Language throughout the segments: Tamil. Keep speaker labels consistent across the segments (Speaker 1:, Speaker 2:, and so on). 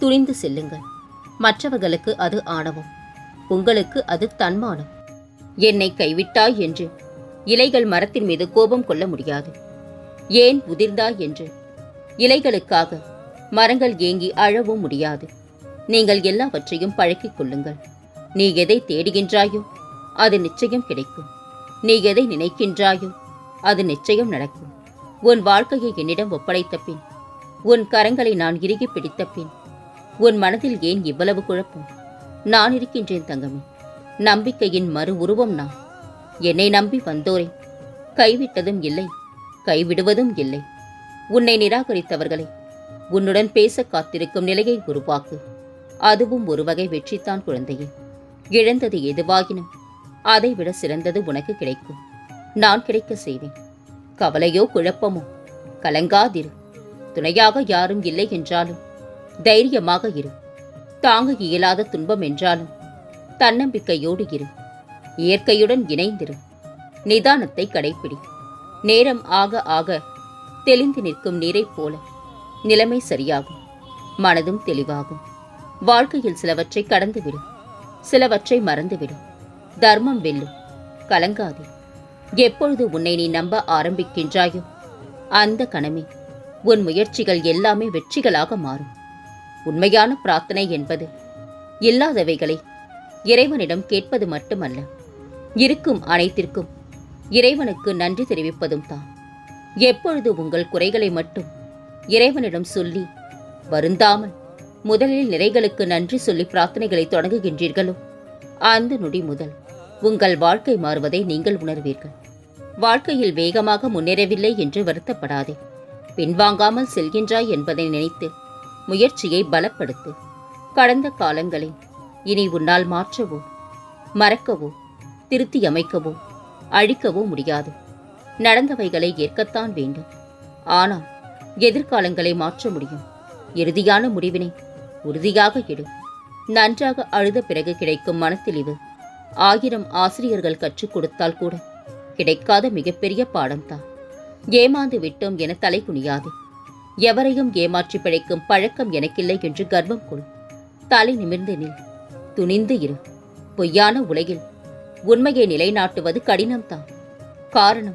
Speaker 1: துணிந்து செல்லுங்கள். மற்றவர்களுக்கு அது ஆணவம். உங்களுக்கு அது தன்மானம். என்னை கைவிட்டாய் என்று இலைகள் மரத்தின் மீது கோபம் கொள்ள முடியாது. ஏன் உதிர்ந்தாய் என்று? இலைகளுக்காக மரங்கள் ஏங்கி அழவும் முடியாது. நீங்கள் எல்லாவற்றையும் பழக்கிக் கொள்ளுங்கள். நீ எதை தேடுகின்றாயோ அது நிச்சயம் கிடைக்கும். நீ எதை நினைக்கின்றாயோ அது நிச்சயம் நடக்கும். உன் வாழ்க்கையை என்னிடம் ஒப்படைத்த பின் உன் கரங்களை நான் இறுகி பிடித்த பின் உன் மனதில் ஏன் இவ்வளவு குழப்பம்? நான் இருக்கின்றேன் தங்கமே. நம்பிக்கையின் மறு உருவம் நான். என்னை நம்பி வந்தோரே. கைவிட்டதும் இல்லை. கைவிடுவதும் இல்லை. உன்னை நிராகரித்தவர்களை உன்னுடன் பேச காத்திருக்கும் நிலையை உருவாக்கு. அதுவும் ஒரு வகை வெற்றித்தான் குழந்தையே. இழந்தது எதுவாகினும் அதைவிட சிறந்தது உனக்கு கிடைக்கும். நான் கிடைக்க செய்வேன். கவலையோ குழப்பமோ கலங்காதிரு. துணையாக யாரும் இல்லை என்றாலும் தைரியமாக இரு. தாங்க இயலாத துன்பம் என்றாலும் தன்னம்பிக்கையோடு இரு. இயற்கையுடன் இணைந்திரு. நிதானத்தை கடைப்பிடி. நேரம் ஆக ஆக தெளிந்து நிற்கும் நீரைப் போல நிலைமை சரியாகும். மனதும் தெளிவாகும். வாழ்க்கையில் சிலவற்றை கடந்துவிடும் சிலவற்றை மறந்துவிடும் தர்மம் வெல்லும். கலங்காதே. எப்பொழுது உன்னை நீ நம்ப ஆரம்பிக்கின்றாயோ அந்த கணமே. உன் முயற்சிகள் எல்லாமே வெற்றிகளாக மாறும். உண்மையான பிரார்த்தனை என்பது. இல்லாதவைகளை இறைவனிடம் கேட்பது மட்டுமல்ல இருக்கும் அனைத்திற்கும் இறைவனுக்கு நன்றி தெரிவிப்பதும் தான். எப்பொழுது உங்கள் குறைகளை மட்டும் இறைவனிடம் சொல்லி வருந்தாமல் முதலில் நிறைகளுக்கு நன்றி சொல்லி பிரார்த்தனைகளை தொடங்குகின்றீர்களோ அந்த நொடி முதல் உங்கள் வாழ்க்கை மாறுவதை நீங்கள் உணர்வீர்கள். வாழ்க்கையில் வேகமாக முன்னேறவில்லை என்று வருத்தப்படாதே. பின்வாங்காமல் செல்கின்றாய் என்பதை நினைத்து முயற்சியை பலப்படுத்து. கடந்த காலங்களை இனி உன்னால் மாற்றவோ மறக்கவோ திருத்தி அமைக்கவோ அழிக்கவோ முடியாது. நடந்தவைகளை ஏற்கத்தான் வேண்டும். ஆனால் எதிர்காலங்களை மாற்ற முடியும். இறுதியான முடிவினை உறுதியாக எடு. நன்றாக அழுத பிறகு கிடைக்கும் மனத்தெளிவு ஆயிரம் ஆசிரியர்கள் கற்றுக் கொடுத்தால் கூட கிடைக்காத மிகப்பெரிய பாடம்தான். ஏமாந்து விட்டோம் என தலை குனியாதே எவரையும் ஏமாற்றி பிழைக்கும் பழக்கம் எனக்கில்லை என்று கர்வம் கொள். தலை நிமிர்ந்து நில். துணிந்து இரு. பொய்யான உலகில் உண்மையை நிலைநாட்டுவது கடினம்தான். காரணம்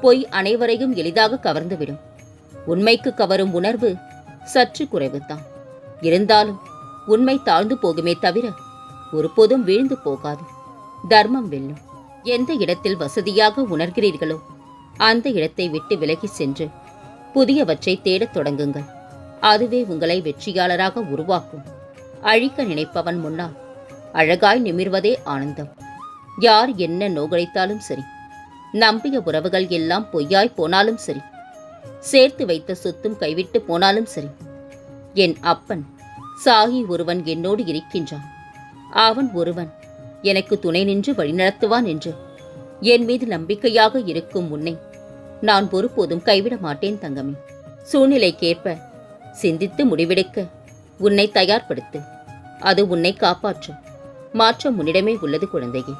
Speaker 1: பொய் அனைவரையும் எளிதாக கவர்ந்துவிடும். உண்மைக்கு கவரும் உணர்வு சற்று குறைவுதான். இருந்தாலும் உண்மை தாழ்ந்து போகுமே தவிர ஒருபோதும் வீழ்ந்து போகாது. தர்மம் வெல்லும். எந்த இடத்தில் வசதியாக உணர்கிறீர்களோ அந்த இடத்தை விட்டு விலகி சென்று புதியவற்றை தேடத் தொடங்குங்கள். அதுவே உங்களை வெற்றியாளராக உருவாக்கும். அழிக்க நினைப்பவன் முன்னால் அழகாய் நிமிர்வதே ஆனந்தம். யார் என்ன நோகழைத்தாலும் சரி நம்பிய உறவுகள் எல்லாம் பொய்யாய் போனாலும் சரி சேர்த்து வைத்த சொத்தும் கைவிட்டு போனாலும் சரி என் அப்பன் சாகி ஒருவன் என்னோடு இருக்கின்றான். அவன் ஒருவன் எனக்கு துணை நின்று வழிநடத்துவான் என்று என் மீது நம்பிக்கையாக இருக்கும் உன்னை நான் ஒருபோதும் கைவிட மாட்டேன் தங்கமே. சூழ்நிலைக்கேற்ப சிந்தித்து முடிவெடுக்க உன்னை தயார்படுத்து. அது உன்னை காப்பாற்றும். மாற்றம் உன்னிடமே உள்ளது குழந்தையே.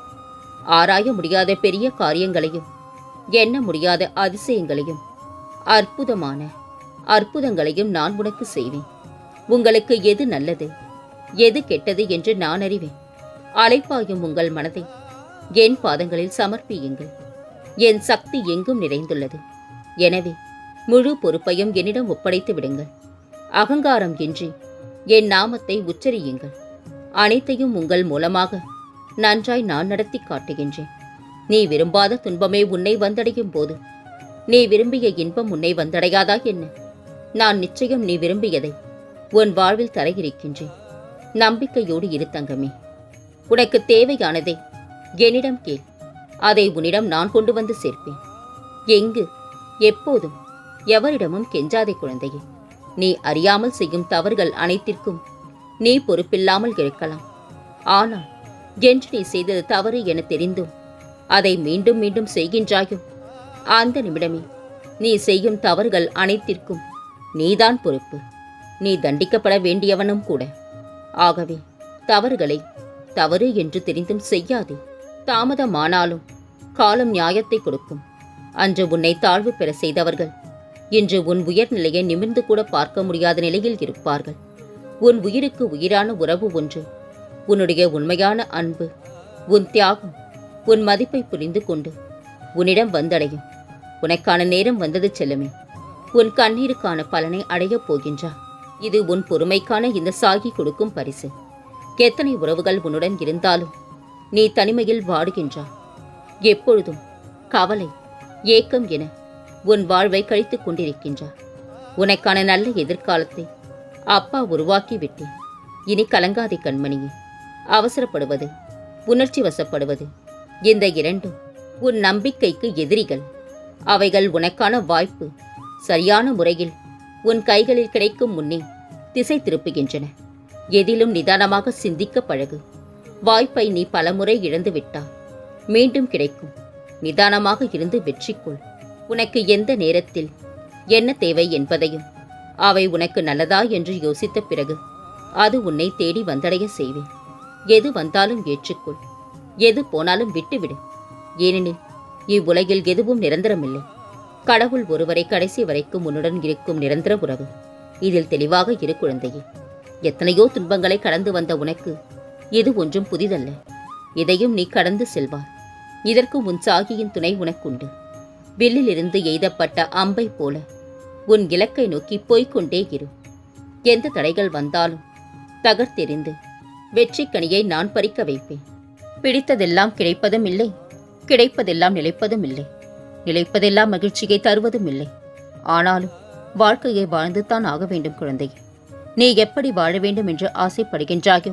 Speaker 1: ஆராய முடியாத பெரிய காரியங்களையும் எண்ண முடியாத அதிசயங்களையும் அற்புதமான அற்புதங்களையும் நான் உனக்கு செய்வேன். உங்களுக்கு எது நல்லது எது கெட்டது என்று நான் அறிவேன். அலைப்பாயும் உங்கள் மனதை என் பாதங்களில் சமர்ப்பியுங்கள். என் சக்தி எங்கும் நிறைந்துள்ளது. எனவே முழு பொறுப்பையும் என்னிடம் ஒப்படைத்து விடுங்கள். அகங்காரம் இன்றி என் நாமத்தை உச்சரியுங்கள். அனைத்தையும் உங்கள் மூலமாக நன்றாய் நான் நடத்தி காட்டுகின்றேன். நீ விரும்பாத துன்பமே உன்னை வந்தடையும் போது. நீ விரும்பிய இன்பம் உன்னை வந்தடையாதா என்ன? நான் நிச்சயம் நீ விரும்பியதை உன் வாழ்வில் தர இருக்கின்றேன் நம்பிக்கையோடு இரு தங்கமே. உனக்கு தேவையானதை என்னிடம் கேள். அதை உன்னிடம் நான் கொண்டு வந்து சேர்ப்பேன். எங்கு? எப்போதும். எவரிடமும் கெஞ்சாதே குழந்தையே. நீ அறியாமல் செய்யும் தவறுகள் அனைத்திற்கும் நீ பொறுப்பில்லாமல் இருக்கலாம். ஆனால் என்று நீ செய்தது தவறு என தெரிந்தும் அதை மீண்டும் மீண்டும் செய்கின்றாயோ? அந்த நிமிடமே நீ செய்யும் தவறுகள் அனைத்திற்கும் நீதான் பொறுப்பு. நீ தண்டிக்கப்பட வேண்டியவனும் கூட. ஆகவே தவறுகளை தவறு என்று தெரிந்தும் செய்யாதே. தாமதமானாலும் காலம் நியாயத்தை கொடுக்கும். அன்று உன்னை தாழ்வு பெற செய்தவர்கள் இன்று உன் உயர்நிலையை நிமிர்ந்து கூட பார்க்க முடியாத நிலையில் இருப்பார்கள். உன் உயிருக்கு உயிரான உறவு ஒன்று உன்னுடைய உண்மையான அன்பு உன் தியாகம் உன் மதிப்பை புரிந்து கொண்டு உன்னிடம் வந்தடையும். உனக்கான நேரம் வந்தது செல்லுமே. உன் கண்ணீருக்கான பலனை அடையப் போகின்றார் இது உன் பொறுமைக்கான இந்த சாகி கொடுக்கும் பரிசு. எத்தனை உறவுகள் உன்னுடன் இருந்தாலும் நீ தனிமையில் வாடுகின்றா எப்பொழுதும் கவலை ஏக்கம் என உன் வாழ்வை கழித்துக் கொண்டிருக்கின்றாய். உனக்கான நல்ல எதிர்காலத்தை அப்பா உருவாக்கி விட்டேன் இனி கலங்காதே கண்மணியே. அவசரப்படுவது உணர்ச்சி வசப்படுவது இந்த இரண்டும் உன் நம்பிக்கைக்கு எதிரிகள். அவைகள் உனக்கான வாய்ப்பு. சரியான முறையில் உன் கைகளில் கிடைக்கும் முன்னே திசை திருப்புகின்றன. எதிலும் நிதானமாக சிந்திக்க பழகு. வாய்ப்பை நீ பலமுறை இழந்து விட்டாய் மீண்டும் கிடைக்கும். நிதானமாக இருந்து வெற்றிக்கொள் உனக்கு எந்த நேரத்தில் என்ன தேவை என்பதையும் அவை உனக்கு நல்லதா என்று யோசித்த பிறகு அது உன்னை தேடி வந்தடைய செய்வேன். எது வந்தாலும் ஏற்றுக்கொள். எது போனாலும் விட்டுவிடு. ஏனெனில் இவ்வுலகில் எதுவும் நிரந்தரமில்லை. கடவுள் ஒருவரை கடைசி வரைக்கும் உன்னுடன் இருக்கும் நிரந்தர உறவு. இதில் தெளிவாக இரு குழந்தையே. எத்தனையோ துன்பங்களை கடந்து வந்த உனக்கு இது ஒன்றும் புதிதல்ல. இதையும் நீ கடந்து செல்வார் இதற்கு உன் சாகியின் துணை உனக்குண்டு. வில்லிலிருந்து எய்தப்பட்ட அம்பை போல உன் இலக்கை நோக்கி போய்க் கொண்டே இரு. எந்த தடைகள் வந்தாலும் தகர்த்தெறிந்து வெற்றிக்கனியை நான் பறிக்க வைப்பேன். பிடித்ததெல்லாம் கிடைப்பதும் இல்லை கிடைப்பதெல்லாம் நிலைப்பதும் இல்லை நிலைப்பதெல்லாம் மகிழ்ச்சியை தருவதும் இல்லை. ஆனாலும் வாழ்க்கையை வாழ்ந்துதான் ஆக வேண்டும் குழந்தை நீ எப்படி வாழ வேண்டும் என்று ஆசைப்படுகின்றாயோ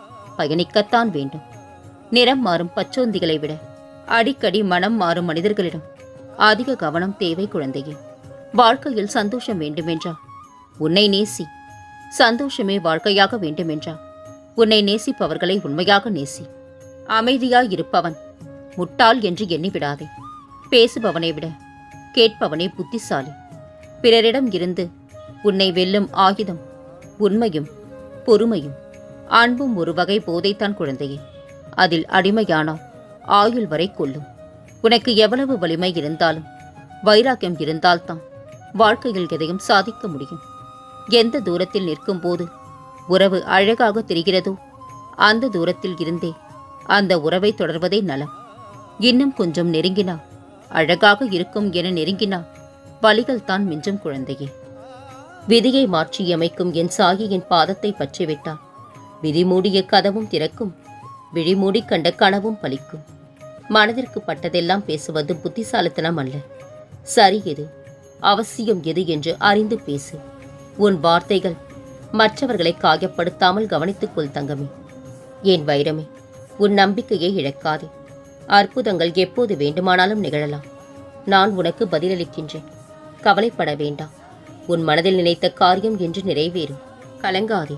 Speaker 1: பயணிக்கத்தான் வேண்டும். நிறம் மாறும் பச்சோந்திகளை விட அடிக்கடி மனம் மாறும் மனிதர்களிடம் அதிக கவனம் தேவை குழந்தையே. வாழ்க்கையில் சந்தோஷம் வேண்டுமென்றா? உன்னை நேசி. சந்தோஷமே வாழ்க்கையாக வேண்டுமென்றா? உன்னை நேசிப்பவர்களை உண்மையாக நேசி. அமைதியாய் இருப்பவன் முட்டாள் என்று எண்ணிவிடாதே. பேசுபவனை விட கேட்பவனே புத்திசாலி. பிறரிடம் இருந்து உன்னை வெல்லும் ஆயுதம் உண்மையும் பொறுமையும் அன்பும் ஒரு வகை போதைத்தான் குழந்தையே. அதில் அடிமையானால் ஆயுள் வரை கொள்ளும் உனக்கு எவ்வளவு வலிமை இருந்தாலும் வைராக்கியம் இருந்தால்தான் வாழ்க்கையில் எதையும் சாதிக்க முடியும். எந்த தூரத்தில் நிற்கும் போது உறவு அழகாக தெரிகிறதோ அந்த தூரத்தில் இருந்தே அந்த உறவை தொடர்வதே நலம். இன்னும் கொஞ்சம் நெருங்கினா அழகாக இருக்கும் என நெருங்கினா வலிகள் தான் மிஞ்சும் குழந்தையே. விதியை மாற்றியமைக்கும் என் சாகியின் பாதத்தை பற்றிவிட்டான் விழிமூடிய கதவும் திறக்கும். விழிமூடி கண்ட கனவும் பலிக்கும். மனதிற்கு பட்டதெல்லாம் பேசுவது புத்திசாலித்தனம் அல்ல. சரி எது? அவசியம் எது என்று அறிந்து பேசு. உன் வார்த்தைகள் மற்றவர்களை காயப்படுத்தாமல் கவனித்துக்கொள் தங்கமே. என் வைரமே உன் நம்பிக்கையை இழக்காதே. அற்புதங்கள் எப்போது வேண்டுமானாலும் நிகழலாம். நான் உனக்கு பதிலளிக்கின்றேன். கவலைப்பட வேண்டாம். உன் மனதில் நினைத்த காரியம் என்று நிறைவேறும். கலங்காதே.